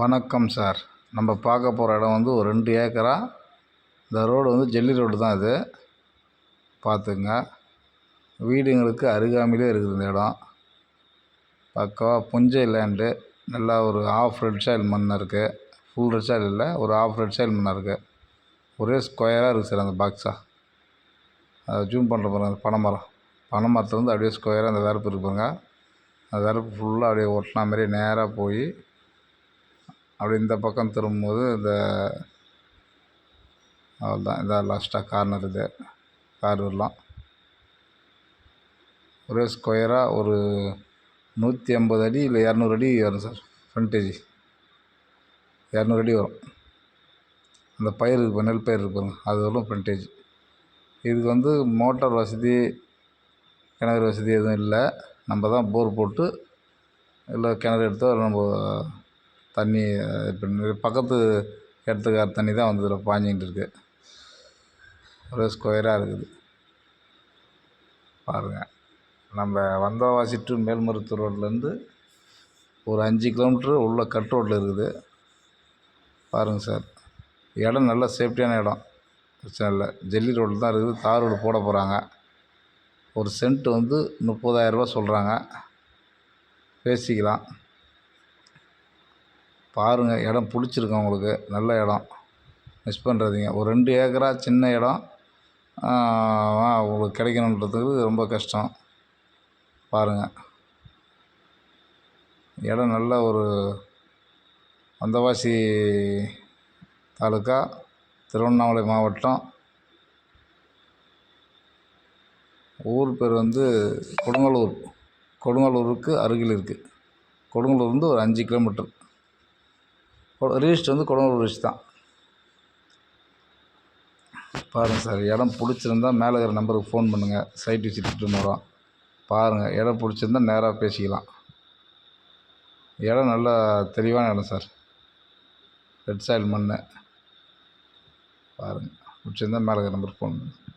வணக்கம் சார். நம்ம பார்க்க போகிற இடம் வந்து ஒரு ரெண்டு ஏக்கரா? இந்த ரோடு வந்து ஜல்லி ரோடு தான் இது. பார்த்துங்க. வீடுங்களுக்கு அருகாமையிலே இருக்குது இந்த இடம். பக்கவாக புஞ்சை லேண்டு. நல்லா ஒரு ஆஃப் ரெட் சாயில் மண்ணாக இருக்குது ஃபுல் ரெட் சாயில் இல்லை ஒரு ஆஃப் ரெட் சாயில் மண்ணாக இருக்குது ஒரே ஸ்கொயராக இருக்குது சார் அந்த பாக்ஸாக அதை ஜூம் பண்ணுற பாருங்க பனை மரம் பனை மரத்துலேருந்து அப்படியே ஸ்கொயராக அந்த வரப்பு இருக்கு பாருங்க. அந்த வரப்பு ஃபுல்லாக அப்படியே ஒட்டினா மாதிரி நேராக போய் அப்படி இந்த பக்கம் திரும்பும்போது இந்த அவ்வளோதான். இதான் லாஸ்ட்டாக கார்னர் இது. கார் வரலாம் ஒரே ஸ்கொயராக ஒரு நூற்றி ஐம்பது அடி இல்லை இரநூறு அடி வரும் சார் ஃப்ரண்டேஜ் இரநூறு அடி வரும். அந்த பயிர் இருக்கு நெல் பயிர் இருக்கு அது வரும் ஃப்ரண்டேஜ் இதுக்கு வந்து மோட்டார் வசதி கிணறு வசதி எதுவும் இல்லை. நம்ம தான் போர் போட்டு இல்லை கிணறு எடுத்தோ நம்ம தண்ணி இப்போ பக்கத்து இடத்துக்கார தண்ணி தான் வந்து இதில் பாய்ஞ்சிக்கிட்டு இருக்கு. ஒரே ஸ்கொயராக இருக்குது. பாருங்கள் நம்ம வந்தவாசி டு மேல்மருவத்தூர் ரோட்லேருந்து ஒரு அஞ்சு கிலோமீட்ரு உள்ள கட் ரோட்டில் இருக்குது. பாருங்கள் சார் இடம் நல்ல சேஃப்டியான இடம். பிரச்சனை இல்லை. ஜல்லி ரோடு தான் இருக்குது. தார் ரோடு போட போகிறாங்க ஒரு சென்ட் வந்து முப்பதாயிரரூபா சொல்கிறாங்க பேசிக்கலாம். பாருங்கள் இடம் பிடிச்சிருக்கு உங்களுக்கு. நல்ல இடம். மிஸ் பண்ணுறாதீங்க ஒரு ரெண்டு ஏக்கரா சின்ன இடம் உங்களுக்கு கிடைக்கணுன்றதுக்கு ரொம்ப கஷ்டம். பாருங்கள் இடம் நல்ல ஒரு வந்தவாசி தாலுக்கா திருவண்ணாமலை மாவட்டம். ஊர் பேர் வந்து கொடுங்கலூர். கொடுங்கலூருக்கு அருகில் இருக்குது கொடுங்கலூர்லேருந்து ஒரு அஞ்சு கிலோமீட்டர். ரிஜிஸ்டர் வந்து கொடுங்கலூர் ரிஜிஸ்டர் தான். பாருங்கள் சார் இடம் பிடிச்சிருந்தா மேலே இருக்கிற நம்பருக்கு ஃபோன் பண்ணுங்கள் சைட் விசிட் வரோம். பாருங்கள் இடம் பிடிச்சிருந்தா நேராக பேசிக்கலாம். இடம் நல்லா தெளிவான இடம் சார் ரெட் சாயில் மண் பாருங்கள் பிடிச்சிருந்தா மேலே இருக்கிற நம்பருக்கு ஃபோன் பண்ணுங்கள்